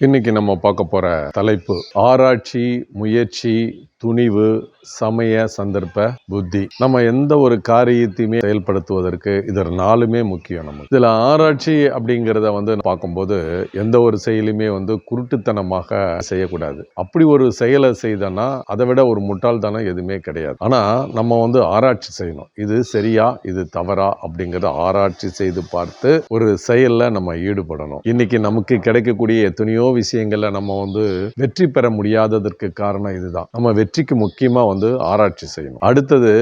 இன்னைக்கு நம்ம பார்க்க போற தலைப்பு ஆராய்ச்சி முயற்சி துணிவு சமய சந்தர்ப்ப புத்தி. நம்ம எந்த ஒரு காரியத்தையுமே செயல்படுத்துவதற்கு இது நாலுமே முக்கியம் நமக்கு. இதில் ஆராய்ச்சி அப்படிங்கிறத வந்து பார்க்கும்போது எந்த ஒரு செயலுமே வந்து குருட்டுத்தனமாக செய்யக்கூடாது. அப்படி ஒரு செயலை செய்தனா அதை விட ஒரு முட்டாள்தனம் எதுவுமே கிடையாது. ஆனால் நம்ம வந்து ஆராய்ச்சி செய்யணும். இது சரியா இது தவறா அப்படிங்கிறத ஆராய்ச்சி செய்து பார்த்து ஒரு செயலில் நம்ம ஈடுபடணும். இன்னைக்கு நமக்கு கிடைக்கக்கூடிய எத்தனையோ விஷயங்கள்ல நம்ம வந்து வெற்றி பெற முடியாததற்கு காரணம் இதுதான். நம்ம வெற்றி வெற்றிக்கு முக்கியமாக வந்து ஆராய்ச்சி செய்யணும். அடுத்தது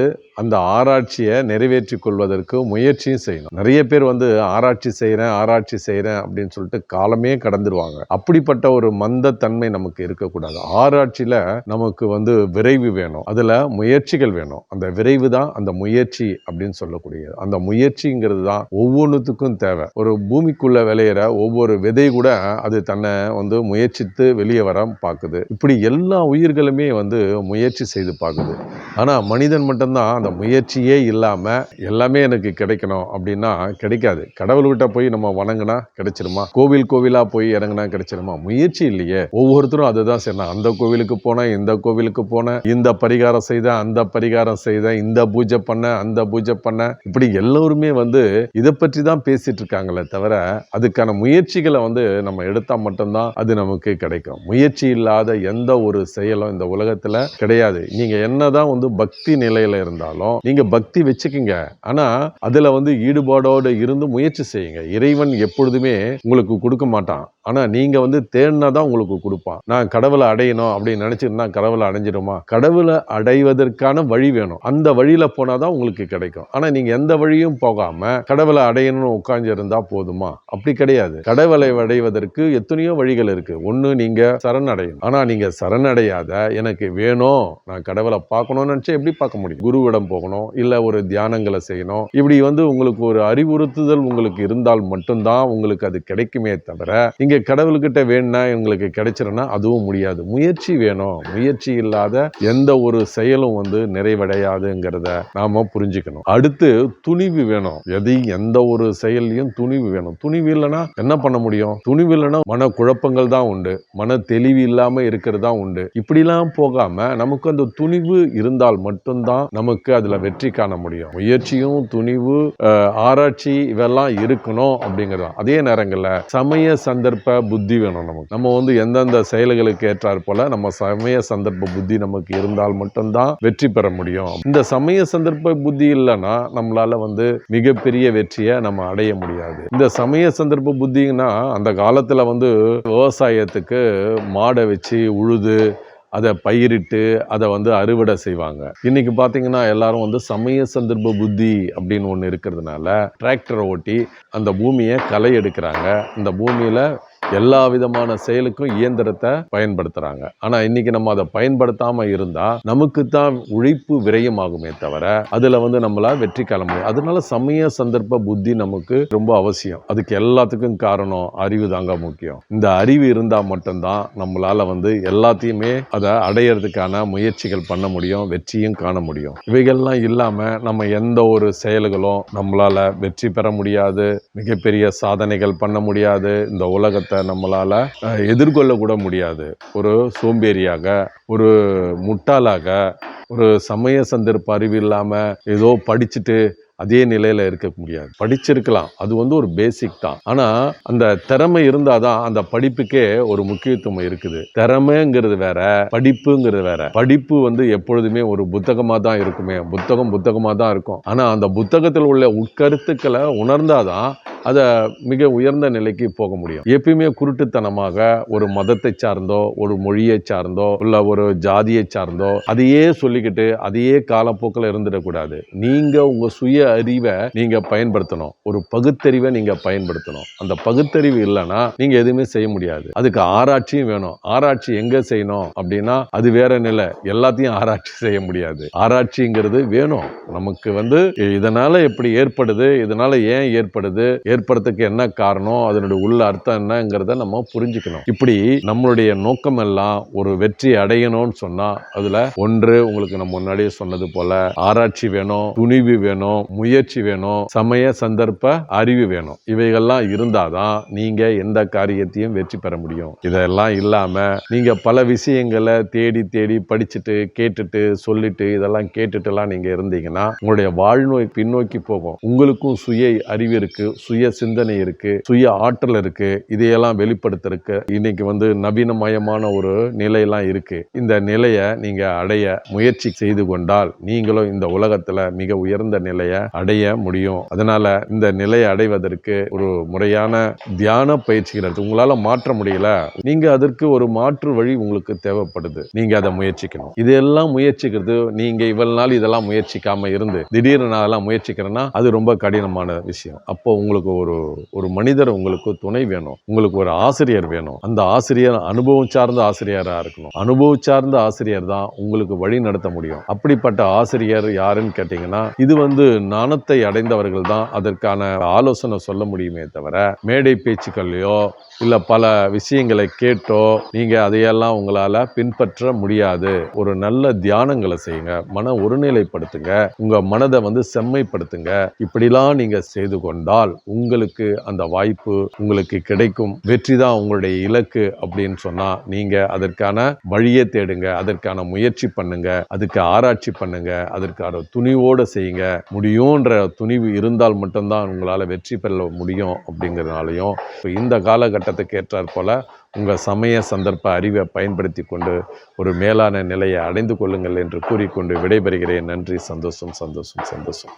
அந்த ஆராய்ச்சியை நிறைவேற்றி கொள்வதற்கு முயற்சியும் செய்யணும். நிறைய பேர் வந்து ஆராய்ச்சி செய்கிறேன் ஆராய்ச்சி செய்கிறேன் அப்படின்னு சொல்லிட்டு காலமே கடந்துருவாங்க. அப்படிப்பட்ட ஒரு மந்த தன்மை நமக்கு இருக்கக்கூடாது. ஆராய்ச்சியில் நமக்கு வந்து விரைவு வேணும். அதில் முயற்சிகள் வேணும். அந்த விரைவு தான் அந்த முயற்சி அப்படின்னு சொல்லக்கூடியது. அந்த முயற்சிங்கிறது தான் ஒவ்வொன்றுத்துக்கும் தேவை. ஒரு பூமிக்குள்ள விளையிற ஒவ்வொரு விதை கூட அது தன்னை வந்து முயற்சித்து வெளியே வர பார்க்குது. இப்படி எல்லா உயிர்களுமே வந்து முயற்சி செய்து பார்க்குது. ஆனால் மனிதன் மட்டும்தான் அந்த முயற்சியே இல்லாமல் எல்லாமே எனக்கு கிடைக்கணும் அப்படின்னா கிடைக்காது. கடவுள்கிட்ட போய் நம்ம வணங்கினா கிடைச்சிருமா? கோவில் கோவிலாக போய் இறங்கினா கிடைச்சிருமா? முயற்சி இல்லையே. ஒவ்வொருத்தரும் அதை தான் செய்யணும். அந்த கோவிலுக்கு போனேன் இந்த கோவிலுக்கு போனேன் இந்த பரிகாரம் செய்தேன் அந்த பரிகாரம் செய்தேன் இந்த பூஜை பண்ண அந்த பூஜை பண்ண. இப்படி எல்லோருமே வந்து இதை பற்றி தான் பேசிட்டு இருக்காங்களே தவிர அதுக்கான முயற்சிகளை வந்து நம்ம எடுத்தால் மட்டும்தான் அது நமக்கு கிடைக்கும். முயற்சி இல்லாத எந்த ஒரு செயலும் இந்த உலகத்தில் கிடையாது. நீங்கள் என்னதான் வந்து பக்தி நிலையில் இருந்தாலும் நீங்க பக்தி வச்சுக்கோங்க. ஆனா அதுல வந்து ஈடுபாடோடு இருந்து முயற்சி செய்யுங்க. இறைவன் எப்பொழுதுமே உங்களுக்கு கொடுக்க மாட்டான். ஆனா நீங்க வந்து தேடினா தான் உங்களுக்கு கொடுப்பான். நான் கடவுளை அடையணும் அப்படின்னு நினைச்சிருந்தா கடவுளை அடைஞ்சிடுமா? கடவுளை அடைவதற்கான வழி வேணும். அந்த வழியில போனாதான் உங்களுக்கு கிடைக்கும். ஆனா நீங்க எந்த வழியும் போகாம கடவுளை அடையணும்னு உட்கார்ந்து இருந்தா போதுமா? அப்படி கிடையாது. கடவுளை அடைவதற்கு எத்தனையோ வழிகள் இருக்கு. ஒண்ணு நீங்க சரணடையணும். ஆனா நீங்க சரணடையாத எனக்கு வேணும். நான் கடவுளை பார்க்கணும்னு நினைச்சா எப்படி பார்க்க முடியும்? குருவிட குருவிடம் போகணும் இல்ல ஒரு தியானங்களை செய்யணும். இப்படி வந்து உங்களுக்கு ஒரு அறிவுறுத்துதல் உங்களுக்கு இருந்தால் மட்டும்தான் உங்களுக்கு அது கிடைக்குமே தவிர இங்கே கடவுள்கிட்ட வேணும்னா உங்களுக்கு கிடைச்சிருன்னா அதுவும் முடியாது. முயற்சி வேணும். முயற்சி இல்லாத எந்த ஒரு செயலும் வந்து நிறைவடையாதுங்கிறத நாம புரிஞ்சுக்கணும். அடுத்து துணிவு வேணும். எதையும் எந்த ஒரு செயல்லையும் துணிவு வேணும். துணிவு இல்லைன்னா என்ன பண்ண முடியும்? துணிவு இல்லைன்னா மன குழப்பங்கள் தான் உண்டு. மன தெளிவு இல்லாம இருக்கிறது தான் உண்டு. இப்படிலாம் போகாம நமக்கு அந்த துணிவு இருந்தால் மட்டும்தான் நமக்கு அதில் வெற்றி காண முடியும். முயற்சியும் துணிவு ஆராய்ச்சி இதெல்லாம் இருக்கணும் அப்படிங்கிறது அதே நேரங்களில் சமய சந்தர்ப்ப புத்தி வேணும் நமக்கு. நம்ம வந்து எந்தெந்த செயல்களுக்கு ஏற்றாற் போல நம்ம சமய சந்தர்ப்ப புத்தி நமக்கு இருந்தால் மட்டும்தான் வெற்றி பெற முடியும். இந்த சமய சந்தர்ப்ப புத்தி இல்லைன்னா நம்மளால வந்து மிகப்பெரிய வெற்றியை நம்ம அடைய முடியாது. இந்த சமய சந்தர்ப்ப புத்தின்னா அந்த காலத்தில் வந்து விவசாயத்துக்கு மாடை வச்சு உழுது அதை பயிரிட்டு அதை வந்து அறுவடை செய்வாங்க. இன்னைக்கு பார்த்தீங்கன்னா எல்லாரும் வந்து சமய சந்தர்ப்ப புத்தி அப்படின்னு ஒன்று இருக்கிறதுனால டிராக்டரை ஓட்டி அந்த பூமியை களை எடுக்கிறாங்க. அந்த பூமியில் எல்லா விதமான செயலுக்கும் இயந்திரத்தை பயன்படுத்துறாங்க. ஆனா இன்னைக்கு நம்ம அதை பயன்படுத்தாம இருந்தா நமக்கு தான் உழைப்பு விரயமாகுமே தவிர அதுல வந்து நம்மளால் வெற்றி காண முடியும் அதனால சமய சந்தர்ப்ப புத்தி நமக்கு ரொம்ப அவசியம். அதுக்கு எல்லாத்துக்கும் காரணம் அறிவு தாங்க முக்கியம். இந்த அறிவு இருந்தா மட்டும்தான் நம்மளால வந்து எல்லாத்தையுமே அதை அடையிறதுக்கான முயற்சிகள் பண்ண முடியும் வெற்றியும் காண முடியும். இவைகள்லாம் இல்லாம நம்ம எந்த ஒரு செயல்களும் நம்மளால வெற்றி பெற முடியாது மிகப்பெரிய சாதனைகள் பண்ண முடியாது. இந்த உலகத்தை நம்மளால் எதிர்கொள்ள கூட முடியாது. ஒரு சோம்பேறியாக ஒரு முட்டாளாக ஒரு சமய சந்தர்ப்ப அறிவு இல்லாமல் ஏதோ படிச்சுட்டு அதே நிலையில் இருக்க முடியாது. படிச்சிருக்கலாம். அது வந்து ஒரு பேசிக் தான். ஆனால் அந்த திறமை இருந்தால் தான் அந்த படிப்புக்கே ஒரு முக்கியத்துவம் இருக்குது. திறமைங்கிறது வேற படிப்புங்கிறது வேற. படிப்பு வந்து எப்பொழுதுமே ஒரு புத்தகமாக தான் இருக்குமே. புத்தகம் புத்தகமாக தான் இருக்கும். ஆனால் அந்த புத்தகத்தில் உள்ள உட்கருத்துக்களை உணர்ந்தாதான் அதை மிக உயர்ந்த நிலைக்கு போக முடியும். எப்பயுமே குருட்டுத்தனமாக ஒரு மதத்தை சார்ந்தோ ஒரு மொழியை சார்ந்தோ இல்லை ஒரு ஜாதியை சார்ந்தோ அதையே சொல்லிக்கிட்டு அதையே காலப்போக்கில் இருந்துடக்கூடாது. நீங்கள் உங்கள் சுய அறிவை நீங்கள் பயன்படுத்தணும். ஒரு பகுத்தறிவை நீங்கள் பயன்படுத்தணும். அந்த பகுத்தறிவு இல்லைன்னா நீங்கள் எதுவுமே செய்ய முடியாது. அதுக்கு ஆராய்ச்சியும் வேணும். ஆராய்ச்சி எங்கே செய்யணும் அப்படின்னா அது வேற நிலை. எல்லாத்தையும் ஆராய்ச்சி செய்ய முடியாது. ஆராய்ச்சிங்கிறது வேணும். நமக்கு வந்து இதனால் எப்படி ஏற்படுது? இதனால் ஏன் ஏற்படுது? ஏற்படுறதுக்கு என்ன காரணம் அதனுடைய உள்ள அர்த்தம் என்னங்கிறத நம்ம புரிஞ்சுக்கணும். இப்படி நம்மளுடைய நோக்கம் எல்லாம் ஒரு வெற்றி அடையணும்னு சொன்னா அதுல ஒன்று உங்களுக்கு நம்ம முன்னாடியே சொன்னது போல ஆராய்ச்சி வேணும் துணிவு வேணும் முயற்சி வேணும் சமய சந்தர்ப்ப அறிவு வேணும். இவைகள்லாம் இருந்தாதான் நீங்க எந்த காரியத்தையும் வெற்றி பெற முடியும். இதெல்லாம் இல்லாம நீங்க பல விஷயங்களை தேடி தேடி படிச்சுட்டு கேட்டுட்டு சொல்லிட்டு இதெல்லாம் கேட்டுட்டுலாம் நீங்க இருந்தீங்கன்னா உங்களுடைய வாழ்நோய் பின்னோக்கி போகும். உங்களுக்கும் சுய அறிவு இருக்கு சுய சுய சிந்தனை இருக்குது சுய ஆற்றல் இருக்குது இதையெல்லாம் வெளிப்படுத்துறதுக்கு இன்னைக்கு வந்து நவீனமயமான ஒரு நிலையெல்லாம் இருக்குது இந்த நிலையை நீங்கள் அடைய முயற்சி செய்து கொண்டால் நீங்களும் இந்த உலகத்தில் மிக உயர்ந்த நிலையை அடைய முடியும். அதனால் இந்த நிலையை அடைவதற்கு ஒரு முறையான தியான பயிற்சிகள் இருக்குது உங்களால் மாற்ற முடியல. நீங்கள் அதற்கு ஒரு மாற்று வழி உங்களுக்கு தேவைப்படுது. நீங்கள் அதை முயற்சிக்கணும். இதெல்லாம் முயற்சிக்கிறது நீங்கள் இவ்வளவு நாள் இதெல்லாம் முயற்சிக்காமல் இருந்து திடீர்னு நான் அதெல்லாம் முயற்சிக்கிறேன்னா அது ரொம்ப கடினமான விஷயம். அப்போ உங்களுக்கு ஒரு ஒரு மனிதர் உங்களுக்கு துணை வேணும். உங்களுக்கு ஒரு ஆசிரியர் வேணும். அந்த ஆசிரியர் அனுபவம் சார்ந்த ஆசிரியராக இருக்கணும். அனுபவம் சார்ந்த ஆசிரியர் தான் உங்களுக்கு வழி நடத்த முடியும். அப்படிப்பட்ட ஆசிரியர் யாருன்னு கேட்டீங்கன்னா இது வந்து நாணத்தை அடைந்தவர்கள் தான் அதற்கான ஆலோசனை சொல்ல முடியுமே தவிர மேடை பேச்சுக்கள்லையோ இல்ல பல விஷயங்களை கேட்டோ நீங்க அதையெல்லாம் உங்களால பின்பற்ற முடியாது. ஒரு நல்ல தியானங்களை செய்யுங்க. மன ஒருநிலைப்படுத்துங்க. உங்க மனதை வந்து செம்மைப்படுத்துங்க. இப்படிலாம் நீங்க செய்து கொண்டால் உங்களுக்கு அந்த வாய்ப்பு உங்களுக்கு கிடைக்கும். வெற்றி தான் உங்களுடைய இலக்கு அப்படின்னு சொன்னா நீங்க அதற்கான வழியை தேடுங்க அதற்கான முயற்சி பண்ணுங்க அதுக்கு ஆராய்ச்சி பண்ணுங்க அதற்கான துணிவோட செய்யுங்க. முடியும்ன்ற துணிவு இருந்தால் மட்டும்தான் உங்களால் வெற்றி பெற முடியும் அப்படிங்கிறதுனாலையும் இப்போ இந்த காலகட்டத்துக்கு ஏற்றாற் போல உங்கள் சமய சந்தர்ப்ப அறிவை பயன்படுத்தி கொண்டு ஒரு மேலான நிலையை அடைந்து கொள்ளுங்கள் என்று கூறிக்கொண்டு விடைபெறுகிறேன். நன்றி சந்தோஷம் சந்தோஷம் சந்தோஷம்.